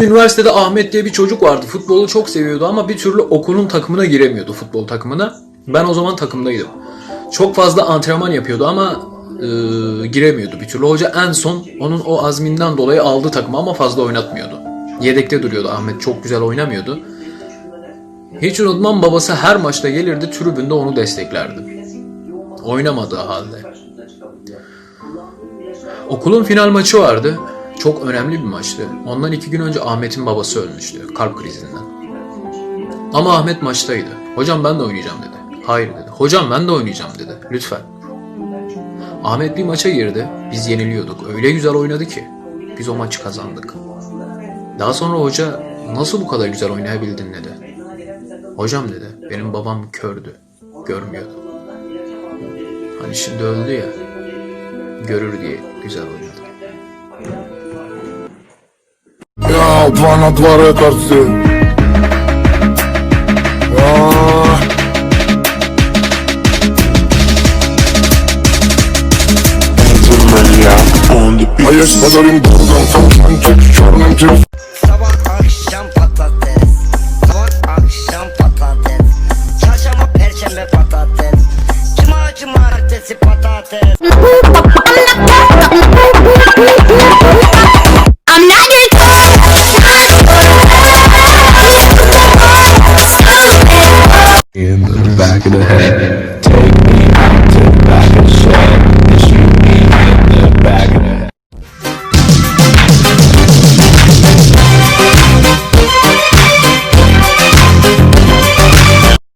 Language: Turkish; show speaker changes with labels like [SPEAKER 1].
[SPEAKER 1] üniversitede Ahmet diye bir çocuk vardı. Futbolu çok seviyordu ama bir türlü okulun takımına giremiyordu futbol takımına. Ben o zaman takımdaydım. Çok fazla antrenman yapıyordu ama e, giremiyordu bir türlü. Hoca en son onun o azminden dolayı aldı takımı ama fazla oynatmıyordu. Yedekte duruyordu Ahmet. Çok güzel oynamıyordu. Hiç unutmam babası her maçta gelirdi tribünde onu desteklerdi. Oynamadığı halde. Okulun final maçı vardı. Çok önemli bir maçtı. Ondan iki gün önce Ahmet'in babası ölmüştü kalp krizinden. Ama Ahmet maçtaydı. Hocam ben de oynayacağım dedi. Hayır dedi. Hocam ben de oynayacağım dedi. Lütfen. Ahmet bir maça girdi. Biz yeniliyorduk. Öyle güzel oynadı ki. Biz o maçı kazandık. Daha sonra hoca nasıl bu kadar güzel oynayabildin dedi. Hocam dedi benim babam kördü. Görmüyordu. Hani şimdi öldü ya. Görür diye güzel oynadı.
[SPEAKER 2] два на два рекордсы А есть подарим бургам фонтанчик с черным телефоном patates Cuma cumartesi patates the head.